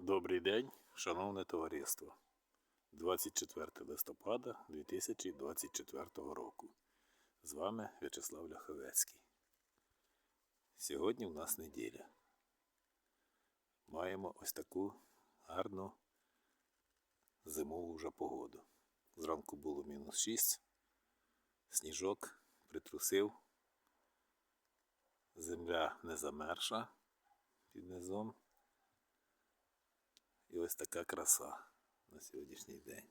Добрий день, шановне товариство. 24 листопада 2024 року. З вами В'ячеслав Ляховецький. Сьогодні у нас неділя. Маємо ось таку гарну зимову вже погоду. Зранку було мінус 6, сніжок притрусив, земля не замерша під низом. І ось така краса на сьогоднішній день.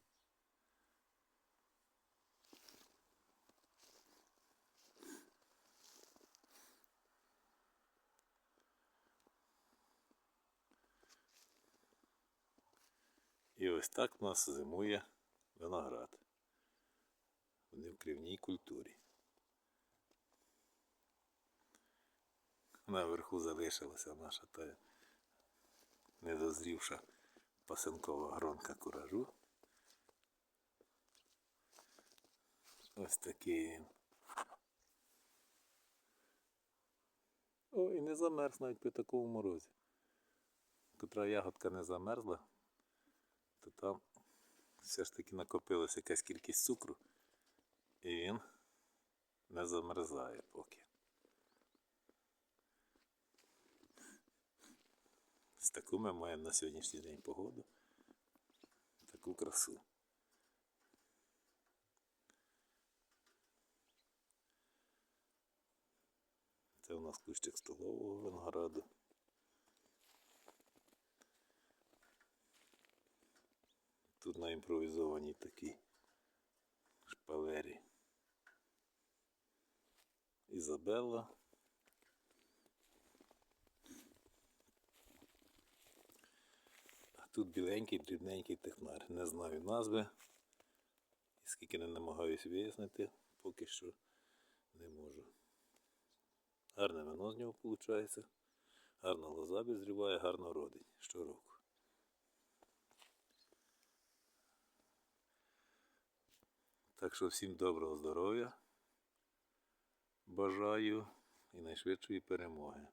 І ось так у нас зимує виноград в невкривній культурі. Наверху залишилася наша та недозрівша пасинкова гронка куражу. Ось такий він. О, і не замерз навіть при такому морозі. Котра ягодка не замерзла, то там все ж таки накопилася якась кількість цукру, і він не замерзає поки. Ось таку ми маємо на сьогоднішній день погоду. Таку красу. Це у нас кущик столового винограду. Тут на імпровізованій такій шпалері. Ізабелла. Тут біленький, дрібненький технар. Не знаю назви. І скільки не намагаюсь вияснити, поки що не можу. Гарне вино з нього виходить. Гарно лоза відзріває, гарно родить щороку. Так що всім доброго здоров'я. Бажаю і найшвидшої перемоги.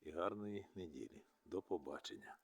І гарної неділі. До побачення.